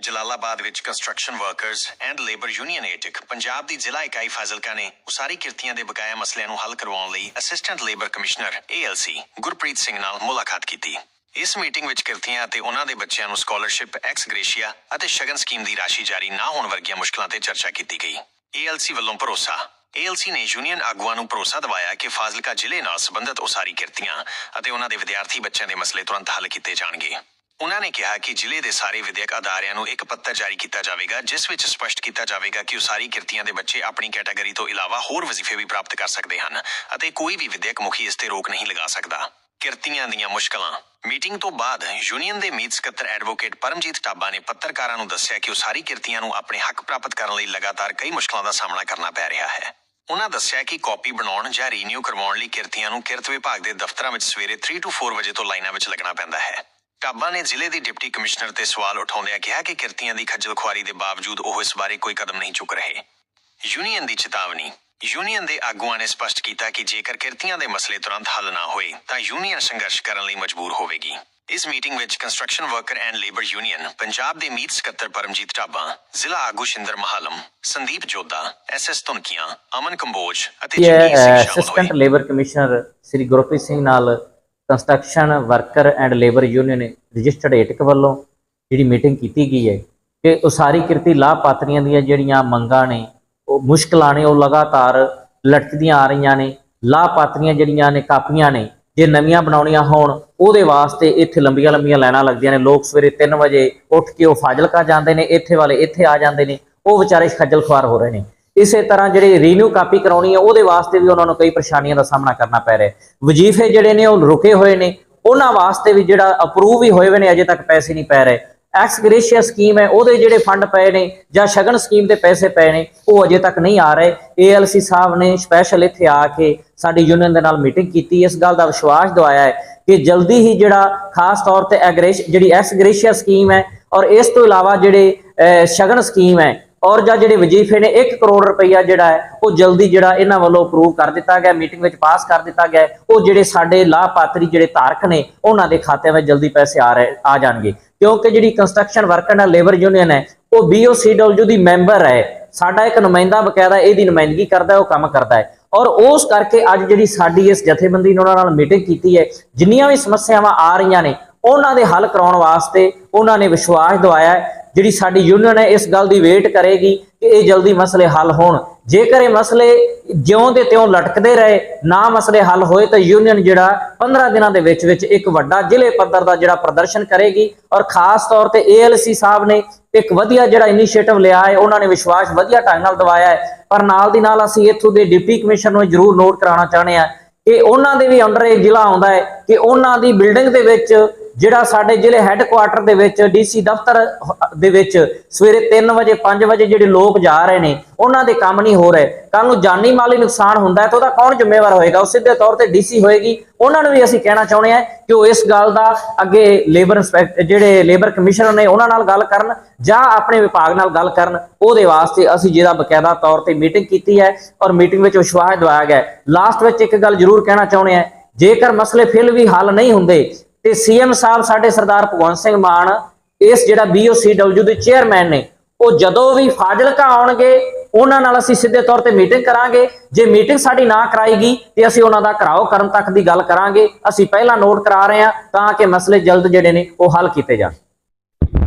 ਜਲਾਲਾਬਾਦ ਵਿੱਚ construction workers and labour union AITUC Punjab ਦੀ ਜ਼ਿਲ੍ਹਾ ਇਕਾਈ ਫਾਜ਼ਿਲਕਾ ਨੇ ਉਸਾਰੀ ਕਿਰਤੀਆਂ ਦੇ ਬਕਾਇਆ ਮਸਲਿਆਂ ਨੂੰ ਹੱਲ ਕਰਵਾਉਣ ਲਈ assistant labour commissioner ALC Gurpreet Singh ਨਾਲ ਮੁਲਾਕਾਤ ਕੀਤੀ। ਇਸ ਮੀਟਿੰਗ ਵਿੱਚ ਕਿਰਤੀਆਂ ਅਤੇ ਉਹਨਾਂ ਦੇ ਬੱਚਿਆਂ ਨੂੰ ਸਕਾਲਰਸ਼ਿਪ ਐਕਸ ਗ੍ਰੇਸ਼ੀਆ ਅਤੇ ਸ਼ਗਨ ਸਕੀਮ ਦੀ ਰਾਸ਼ੀ ਜਾਰੀ ਨਾ ਹੋਣ ਵਰਗੀਆਂ ਮੁਸ਼ਕਲਾਂ ਤੇ ਚਰਚਾ ਕੀਤੀ ਗਈ। ਏਐਲਸੀ ਵੱਲੋਂ ਭਰੋਸਾ। ਏਐਲਸੀ ਨੇ ਯੂਨੀਅਨ ਆਗੂਆਂ ਨੂੰ ਭਰੋਸਾ ਦਿਵਾਇਆ ਕਿ ਫਾਜ਼ਿਲਕਾ ਜ਼ਿਲ੍ਹੇ ਨਾਲ ਸੰਬੰਧਿਤ ਉਸਾਰੀ ਕਿਰਤੀਆਂ ਅਤੇ ਉਹਨਾਂ ਦੇ ਵਿਦਿਆਰਥੀ ਬੱਚਿਆਂ ਦੇ ਮਸਲੇ ਤੁਰੰਤ ਹੱਲ ਕੀਤੇ ਜਾਣਗੇ। ਉਨ੍ਹਾਂ ਨੇ ਕਿਹਾ ਕਿ ਜ਼ਿਲ੍ਹੇ ਦੇ ਸਾਰੇ ਵਿਦਿਅਕ ਅਦਾਰਿਆਂ ਨੂੰ ਇੱਕ ਪੱਤਰ ਜਾਰੀ ਕੀਤਾ ਜਾਵੇਗਾ, ਜਿਸ ਵਿੱਚ ਸਪਸ਼ਟ ਕੀਤਾ ਜਾਵੇਗਾ ਕਿ ਉਸਾਰੀ ਕਿਰਤੀਆਂ ਦੇ ਬੱਚੇ ਆਪਣੀ ਕੈਟਾਗਰੀ ਤੋਂ ਇਲਾਵਾ ਹੋਰ ਵਜ਼ੀਫੇ ਵੀ ਪ੍ਰਾਪਤ ਕਰ ਸਕਦੇ ਹਨ ਅਤੇ ਕੋਈ ਵੀ ਵਿਦਿਅਕ ਮੁਖੀ ਇਸ ਤੇ ਰੋਕ ਨਹੀਂ ਲਗਾ ਸਕਦਾ। ਕਿਰਤੀਆਂ ਦੀਆਂ ਮੁਸ਼ਕਲਾਂ। ਮੀਟਿੰਗ ਤੋਂ ਬਾਅਦ ਯੂਨੀਅਨ ਦੇ ਮੀਤ ਸਕੱਤਰ ਐਡਵੋਕੇਟ ਪਰਮਜੀਤ ਟਾਬਾ ਨੇ ਪੱਤਰਕਾਰਾਂ ਨੂੰ ਦੱਸਿਆ ਕਿ ਉਸਾਰੀ ਕਿਰਤੀਆਂ ਨੂੰ ਆਪਣੇ ਹੱਕ ਪ੍ਰਾਪਤ ਕਰਨ ਲਈ ਲਗਾਤਾਰ ਕਈ ਮੁਸ਼ਕਲਾਂ ਦਾ ਸਾਹਮਣਾ ਕਰਨਾ ਪੈ ਰਿਹਾ ਹੈ। ਉਨ੍ਹਾਂ ਦੱਸਿਆ ਕਿ ਕਾਪੀ ਬਣਾਉਣ ਜਾਂ ਰੀਨਿਊ ਕਰਵਾਉਣ ਲਈ ਕਿਰਤੀਆਂ ਨੂੰ ਕਿਰਤ ਵਿਭਾਗ ਦੇ ਦਫ਼ਤਰਾਂ ਵਿੱਚ ਸਵੇਰੇ 3 ਤੋਂ 4 ਵਜੇ ਤੋਂ ਲਾਈਨਾਂ ਵਿੱਚ ਲੱਗਣਾ ਪੈਂਦਾ ਹੈ। ਟਾਬਾ ਨੇ ਜ਼ਿਲ੍ਹੇ ਦੀ ਡਿਪਟੀ ਕਮਿਸ਼ਨਰ ਤੇ ਸਵਾਲ ਉਠਾਉਂਦਿਆਂ ਕਿਹਾ ਕਿ ਕਿਰਤੀਆਂ ਦੀ ਖੱਜਲ ਖੁਆਰੀ ਦੇ ਬਾਵਜੂਦ ਉਹ ਇਸ ਬਾਰੇ ਕੋਈ ਕਦਮ ਨਹੀਂ ਚੁੱਕ ਰਹੇ। ਯੂਨੀਅਨ ਦੀ ਚੇਤਾਵਨੀ। ਯੂਨੀਅਨ ਦੇ ਆਗੂਆਂ ਨੇ ਸਪਸ਼ਟ ਕੀਤਾ ਕਿ ਜੇਕਰ ਕਿਰਤੀਆਂ ਦੇ ਮਸਲੇ ਤੁਰੰਤ ਹੱਲ ਨਾ ਹੋਏ ਤਾਂ ਯੂਨੀਅਨ ਸੰਘਰਸ਼ ਕਰਨ ਲਈ ਮਜਬੂਰ ਹੋਵੇਗੀ। ਇਸ ਮੀਟਿੰਗ ਵਿੱਚ construction worker and labour union Punjab ਦੇ ਮੀਤ ਸਕੱਤਰ ਪਰਮਜੀਤ ਢਾਬਾ ਜ਼ਿਲ੍ਹਾ ਆਗੂ ਸ਼ਿੰਦਰ ਮਹਾਲਮ ਸੰਦੀਪ ਜੋਦਾ ਐਸਐਸ ਧੁਨਕੀਆਂ ਅਮਨ ਕੰਬੋਜ ਅਤੇ assistant labour commissioner Shri Gurpreet Singh ਨਾਲ construction worker and labour union registered AITUC ਵੱਲੋਂ ਜਿਹੜੀ ਮੀਟਿੰਗ ਕੀਤੀ ਗਈ ਹੈ ਕਿ ਉਸਾਰੀ ਕਿਰਤੀ ਲਾਭਪਾਤਰੀਆਂ ਦੀਆਂ ਜਿਹੜੀਆਂ ਮੰਗਾਂ ਨੇ, ਉਹ ਮੁਸ਼ਕਲਾਂ ਨੇ, ਉਹ ਲਗਾਤਾਰ ਲਟਕਦੀਆਂ ਆ ਰਹੀਆਂ ਨੇ ਲਾਭਪਾਤਰੀਆਂ ਜਿਹੜੀਆਂ ਨੇ, ਕਾਪੀਆਂ ਨੇ, ਜੇ ਨਵੀਆਂ ਬਣਾਉਣੀਆਂ ਹੋਣ, ਉਹਦੇ ਵਾਸਤੇ ਇੱਥੇ ਲੰਬੀਆਂ ਲੰਬੀਆਂ ਲਾਈਨਾਂ ਲੱਗਦੀਆਂ ਨੇ। ਲੋਕ ਸਵੇਰੇ 3 ਵਜੇ ਉੱਠ ਕੇ ਉਹ ਫਾਜ਼ਿਲਕਾ ਜਾਂਦੇ ਨੇ, ਇੱਥੇ ਵਾਲੇ ਇੱਥੇ ਆ ਜਾਂਦੇ ਨੇ, ਉਹ ਵਿਚਾਰੇ ਖੱਜਲ ਖੁਆਰ ਹੋ ਰਹੇ ਨੇ। ਇਸੇ ਤਰ੍ਹਾਂ ਜਿਹੜੇ ਰੀਨਿਊ ਕਾਪੀ ਕਰਾਉਣੀ ਹੈ, ਉਹਦੇ ਵਾਸਤੇ ਵੀ ਉਹਨਾਂ ਨੂੰ ਕਈ ਪਰੇਸ਼ਾਨੀਆਂ ਦਾ ਸਾਹਮਣਾ ਕਰਨਾ ਪੈ ਰਿਹਾ ਵਜ਼ੀਫੇ ਜਿਹੜੇ ਨੇ, ਉਹ ਰੁਕੇ ਹੋਏ ਨੇ। ਉਹਨਾਂ ਵਾਸਤੇ ਵੀ ਜਿਹੜਾ ਅਪਰੂਵ ਵੀ ਹੋਏ ਹੋਏ ਨੇ, ਅਜੇ ਤੱਕ ਪੈਸੇ ਨਹੀਂ ਪੈ ਰਹੇ। ਐਕਸ ਗ੍ਰੇਸ਼ੀਆ ਸਕੀਮ ਹੈ, ਉਹਦੇ ਜਿਹੜੇ ਫੰਡ ਪਏ ਨੇ ਜਾਂ ਸ਼ਗਨ ਸਕੀਮ ਦੇ ਪੈਸੇ ਪਏ ਨੇ, ਉਹ ਅਜੇ ਤੱਕ ਨਹੀਂ ਆ ਰਹੇ। ਏਐਲਸੀ ਸਾਹਿਬ ਨੇ ਸਪੈਸ਼ਲ ਇੱਥੇ ਆ ਕੇ ਸਾਡੀ ਯੂਨੀਅਨ ਦੇ ਨਾਲ ਮੀਟਿੰਗ ਕੀਤੀ। ਇਸ ਗੱਲ ਦਾ ਵਿਸ਼ਵਾਸ ਦਿਵਾਇਆ ਹੈ ਕਿ ਜਲਦੀ ਹੀ ਜਿਹੜਾ ਖਾਸ ਤੌਰ ਤੇ ਐਗਰੇਸ਼ ਜਿਹੜੀ ਐਕਸ ਗ੍ਰੇਸ਼ੀਆ ਸਕੀਮ ਹੈ, ਔਰ ਇਸ ਤੋਂ ਇਲਾਵਾ ਜਿਹੜੇ ਸ਼ਗਨ ਸਕੀਮ ਹੈ ਔਰ ਜਾਂ ਜਿਹੜੇ ਵਜ਼ੀਫੇ ਨੇ 1 ਕਰੋੜ ਰੁਪਈਆ ਜਿਹੜਾ ਹੈ, ਉਹ ਜਲਦੀ ਜਿਹੜਾ ਇਹਨਾਂ ਵੱਲੋਂ ਅਪਰੂਵ ਕਰ ਦਿੱਤਾ ਗਿਆ ਮੀਟਿੰਗ ਵਿੱਚ ਪਾਸ ਕਰ ਦਿੱਤਾ ਗਿਆ ਉਹ ਜਿਹੜੇ ਸਾਡੇ ਲਾਭਪਾਤਰੀ ਜਿਹੜੇ ਧਾਰਕ ਨੇ, ਉਹਨਾਂ ਦੇ ਖਾਤੇ ਵਿੱਚ ਜਲਦੀ ਪੈਸੇ ਆ ਰਹੇ, ਆ ਜਾਣਗੇ। ਕਿਉਂਕਿ ਜਿਹੜੀ construction worker and labour union ਹੈ, ਉਹ BOCW ਦੀ ਮੈਂਬਰ ਹੈ। ਸਾਡਾ ਇੱਕ ਨੁਮਾਇੰਦਾ ਬਕਾਇਦਾ ਇਹਦੀ ਨੁਮਾਇੰਦਗੀ ਕਰਦਾ ਉਹ ਕੰਮ ਕਰਦਾ ਹੈ। ਔਰ ਉਸ ਕਰਕੇ ਅੱਜ ਜਿਹੜੀ ਸਾਡੀ ਇਸ ਜਥੇਬੰਦੀ ਨੇ ਉਹਨਾਂ ਨਾਲ ਮੀਟਿੰਗ ਕੀਤੀ ਹੈ, ਜਿੰਨੀਆਂ ਵੀ ਸਮੱਸਿਆਵਾਂ ਆ ਰਹੀਆਂ ਨੇ, ਉਹਨਾਂ ਦੇ ਹੱਲ ਕਰਾਉਣ ਵਾਸਤੇ ਉਹਨਾਂ ਨੇ ਵਿਸ਼ਵਾਸ ਦਿਵਾਇਆ ਜਿਹੜੀ ਸਾਡੀ ਯੂਨੀਅਨ ਹੈ, ਇਸ ਗੱਲ ਦੀ ਵੇਟ ਕਰੇਗੀ ਕਿ ਇਹ ਜਲਦੀ ਮਸਲੇ ਹੱਲ ਹੋਣ। ਜੇਕਰ ਇਹ ਮਸਲੇ ਜਿਉਂ ਦੇ ਤਿਉਂ ਲਟਕਦੇ ਰਹੇ, ਨਾ ਮਸਲੇ ਹੱਲ ਹੋਏ, ਤਾਂ ਯੂਨੀਅਨ ਜਿਹੜਾ 15 ਦਿਨਾਂ ਦੇ ਵਿੱਚ ਵਿੱਚ ਇੱਕ ਵੱਡਾ ਜ਼ਿਲ੍ਹੇ ਪੱਧਰ ਦਾ ਜਿਹੜਾ ਪ੍ਰਦਰਸ਼ਨ ਕਰੇਗੀ ਔਰ ਖਾਸ ਤੌਰ ਤੇ ਏਐਲਸੀ ਸਾਹਿਬ ਨੇ ਇੱਕ ਵਧੀਆ ਜਿਹੜਾ ਇਨੀਸ਼ੀਏਟਿਵ ਲਿਆ ਹੈ, ਉਹਨਾਂ ਨੇ ਵਿਸ਼ਵਾਸ ਵਧੀਆ ਢੰਗ ਨਾਲ ਦਿਵਾਇਆ ਹੈ। ਪਰ ਨਾਲ ਦੀ ਨਾਲ ਅਸੀਂ ਇੱਥੋਂ ਦੇ ਡਿਪਟੀ ਕਮਿਸ਼ਨਰ ਨੂੰ ਜ਼ਰੂਰ ਨੋਟ ਕਰਾਉਣਾ ਚਾਹੁੰਦੇ ਹਾਂ ਕਿ ਉਹਨਾਂ ਦੇ ਵੀ ਅੰਡਰ ਇਹ ਜ਼ਿਲ੍ਹਾ ਆਉਂਦਾ ਹੈ ਕਿ ਉਹਨਾਂ ਦੀ ਬਿਲਡਿੰਗ ਦੇ ਵਿੱਚ ਜਿਹੜਾ ਸਾਡੇ ਜ਼ਿਲ੍ਹੇ ਹੈੱਡਕੁਆਟਰ ਦੇ ਵਿੱਚ ਡੀਸੀ ਦਫ਼ਤਰ ਦੇ ਵਿੱਚ ਸਵੇਰੇ 3 ਵਜੇ 5 ਵਜੇ ਜਿਹੜੇ ਲੋਕ ਜਾ ਰਹੇ ਨੇ, ਉਹਨਾਂ ਦੇ ਕੰਮ ਨਹੀਂ ਹੋ ਰਹੇ। ਕੱਲ ਨੂੰ ਜਾਨੀ ਮਾਲੀ ਨੁਕਸਾਨ ਹੁੰਦਾ ਹੈ ਤਾਂ ਉਹਦਾ ਕੌਣ ਜ਼ਿੰਮੇਵਾਰ ਹੋਏਗਾ? ਉਹ ਸਿੱਧੇ ਤੌਰ ਤੇ ਡੀਸੀ ਹੋਏਗੀ। ਉਹਨਾਂ ਨੂੰ ਵੀ ਅਸੀਂ ਕਹਿਣਾ ਚਾਹੁੰਦੇ ਹਾਂ ਕਿ ਉਹ ਇਸ ਗੱਲ ਦਾ ਅੱਗੇ ਲੇਬਰ ਇੰਸਪੈਕਟ ਜਿਹੜੇ ਲੇਬਰ ਕਮਿਸ਼ਨਰ ਨੇ, ਉਹਨਾਂ ਨਾਲ ਗੱਲ ਕਰਨ ਜਾਂ ਆਪਣੇ ਵਿਭਾਗ ਨਾਲ ਗੱਲ ਕਰਨ। ਉਹਦੇ ਵਾਸਤੇ ਅਸੀਂ ਜਿਹਦਾ ਬਕਾਇਦਾ ਤੌਰ ਤੇ ਮੀਟਿੰਗ ਕੀਤੀ ਹੈ ਔਰ ਮੀਟਿੰਗ ਵਿੱਚ ਵਿਸ਼ਵਾਸ ਦਿਵਾਇਆ ਗਿਆ ਲਾਸਟ ਵਿੱਚ ਇੱਕ ਗੱਲ ਜ਼ਰੂਰ ਕਹਿਣਾ ਚਾਹੁੰਦੇ ਹਾਂ। ਜੇਕਰ ਮਸਲੇ ਫਿਰ ਵੀ ਹੱਲ ਨਹੀਂ ਹੁੰਦੇ ਤੇ ਸੀਐਮ ਸਾਹਿਬ ਸਾਡੇ ਸਰਦਾਰ ਭਗਵੰਤ ਸਿੰਘ ਮਾਨ, ਇਸ ਜਿਹੜਾ BOCW ਦੇ ਚੇਅਰਮੈਨ ਨੇ, ਉਹ ਜਦੋਂ ਵੀ ਫਾਜ਼ਿਲਕਾ ਆਉਣਗੇ, ਉਹਨਾਂ ਨਾਲ ਅਸੀਂ ਸਿੱਧੇ ਤੌਰ ਤੇ ਮੀਟਿੰਗ ਕਰਾਂਗੇ। ਜੇ ਮੀਟਿੰਗ ਸਾਡੀ ਨਾ ਕਰਾਏਗੀ ਤੇ ਅਸੀਂ ਉਹਨਾਂ ਦਾ ਘਰਾਓ ਕਰਨ ਤੱਕ ਦੀ ਗੱਲ ਕਰਾਂਗੇ। ਅਸੀਂ ਪਹਿਲਾਂ ਨੋਟ ਕਰਾ ਰਹੇ ਹਾਂ, ਤਾਂ ਕਿ ਮਸਲੇ ਜਲਦ ਜਿਹੜੇ ਨੇ, ਉਹ ਹੱਲ ਕੀਤੇ ਜਾਣ।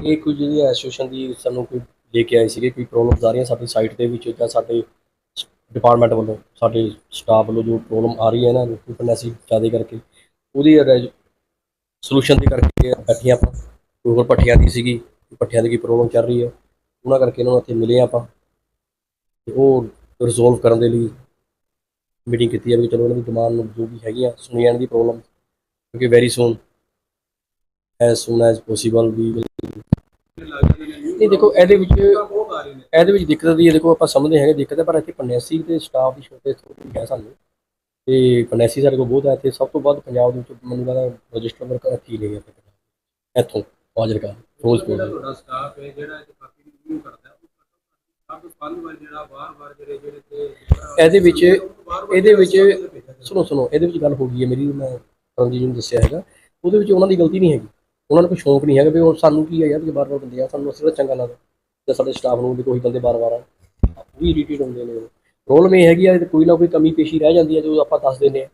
ਇਹ ਕੋਈ ਜਿਹੜੀ ਐਸੋਸੀਏਸ਼ਨ ਦੀ ਸਾਨੂੰ ਕੋਈ ਲੈ ਕੇ ਆਏ ਸੀਗੇ, ਕੋਈ ਪ੍ਰੋਬਲਮਸ ਆ ਰਹੀਆਂ ਸਾਡੀ ਸਾਈਟ ਦੇ ਵਿੱਚ, ਜਾਂ ਸਾਡੇ ਡਿਪਾਰਟਮੈਂਟ ਵੱਲੋਂ, ਸਾਡੇ ਸਟਾਫ ਵੱਲੋਂ ਜੋ ਪ੍ਰੋਬਲਮ ਆ ਰਹੀ ਹੈ ਨਾ ਫਾਈਨੈਂਸੀ ਜ਼ਿਆਦਾ ਕਰਕੇ, ਉਹਦੀ ਸੋਲੂਸ਼ਨ ਦੇ ਕਰਕੇ ਬੈਠੀਆਂ ਆਪਾਂ ਕੋਈ ਹੋਰ ਦੀ ਸੀਗੀ ਪੱਠਿਆਂ ਦੀ ਕੀ ਪ੍ਰੋਬਲਮ ਚੱਲ ਰਹੀ ਹੈ। ਉਹਨਾਂ ਕਰਕੇ ਇਹਨਾਂ ਨੂੰ ਇੱਥੇ ਮਿਲੇ ਆਪਾਂ ਤੇ ਉਹ ਰਿਜ਼ੋਲਵ ਕਰਨ ਦੇ ਲਈ ਮੀਟਿੰਗ ਕੀਤੀ ਹੈ ਵੀ ਚਲੋ ਇਹਨਾਂ ਦੀ ਡਿਮਾਂਡ ਨੂੰ ਜੋ ਵੀ ਹੈਗੀਆਂ ਸੁਣੀ ਜਾਣ ਦੀ ਪ੍ਰੋਬਲਮ ਕਿਉਂਕਿ very soon as soon as possible ਵੀ ਨਹੀਂ, ਦੇਖੋ, ਇਹਦੇ ਵਿੱਚ ਇਹਦੇ ਵਿੱਚ ਦਿੱਕਤ ਦੀ ਹੈ, ਦੇਖੋ, ਆਪਾਂ ਸਮਝਦੇ ਹੈਗੇ ਦਿੱਕਤ ਹੈ, ਪਰ ਇੱਥੇ ਪਨੈਸੀ ਤੇ ਸਟਾਫ ਦੀ ਸ਼ੋਰਟੇਜ ਥੋੜੀ ਹੈ ਸਾਨੂੰ। ਤੇ ਪਨੈਸੀ ਸਾਡੇ ਕੋਲ ਬਹੁਤ ਹੈ ਤੇ ਸਭ ਤੋਂ ਵੱਧ ਪੰਜਾਬ ਦੇ ਵਿੱਚ ਮੈਨੂੰ ਲੱਗਦਾ ਰਜਿਸਟਰ ਵਰਕਰ ਇੱਥੇ ਹੀ ਨੇ ਇੱਥੇ ਇੱਥੋਂ ਫਾਜ਼ਿਲਕਾ ਫਿਰੋਜ਼ਪੁਰ। ਦੇ ਤੁਹਾਡਾ ਸਟਾਫ ਹੈ ਜਿਹੜਾ ਇਹ ਕਾਫੀ ਰਿਵਿਊ ਕਰਦਾ ਉਹ ਇਹਦੇ ਵਿੱਚ ਇਹਦੇ ਵਿੱਚ ਸੁਣੋ ਸੁਣੋ ਇਹਦੇ ਵਿੱਚ ਗੱਲ ਹੋ ਗਈ ਹੈ ਮੇਰੀ ਮੈਂ ਰਣਜੀਤ ਨੂੰ ਦੱਸਿਆ ਹੈਗਾ। ਉਹਦੇ ਵਿੱਚ ਉਹਨਾਂ ਦੀ ਗਲਤੀ ਨਹੀਂ ਹੈਗੀ। ਉਹਨਾਂ ਨੂੰ ਕੋਈ ਸ਼ੌਂਕ ਨਹੀਂ ਹੈਗਾ ਵੀ ਉਹ ਸਾਨੂੰ ਕੀ ਹੈ ਯਾਰ ਕਿ ਬਾਰ-ਬਾਰ ਬੰਦੇ ਆ ਸਾਨੂੰ ਅਸੀਂ ਤਾਂ ਚੰਗਾ ਲੱਗਦਾ। ਤੇ ਸਾਡੇ ਸਟਾਫ ਨੂੰ ਵੀ ਕੋਈ ਬੰਦੇ ਬਾਰ-ਬਾਰ ਆ। ਉਹ ਵੀ ਇਰੀਟੇਟ ਹੁੰਦੇ ਨੇ ਪ੍ਰੋਬਲਮ ਇਹ ਹੈਗੀ ਆ ਕੋਈ ਨਾ ਕੋਈ ਕਮੀ ਪੇਸ਼ੀ ਰਹਿ ਜਾਂਦੀ ਹੈ ਜੋ ਆਪਾਂ ਦੱਸ ਦਿੰਦੇ ਆ।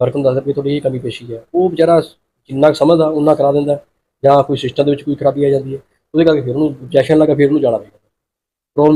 ਫ਼ਰਕ ਨੂੰ ਹੁੰਦਾ ਵੀ ਥੋੜੀ ਜਿਹੀ ਕਮੀ ਪੇਸ਼ੀ ਹੈ ਉਹ ਵਿਚਾਰਾ ਜਿੰਨਾ ਕੁ ਸਮਝਦਾ ਉਹਨਾਂ ਕਰਾ ਦਿੰਦਾ। ਜਾਂ ਕੋਈ ਸਿਸਟਮ ਦੇ ਵਿੱਚ ਕੋਈ ਖਰਾਬੀ ਆ ਜਾਂਦੀ ਹੈ ਉਹਦੇ ਕਰਕੇ ਫਿਰ ਉਹਨੂੰ ਜੈਸ਼ਨ ਲੱਗਾ ਫਿਰ ਉਹਨੂੰ ਜਾਣਾ ਪਏਗਾ। ਪ੍ਰੋਬਲਮ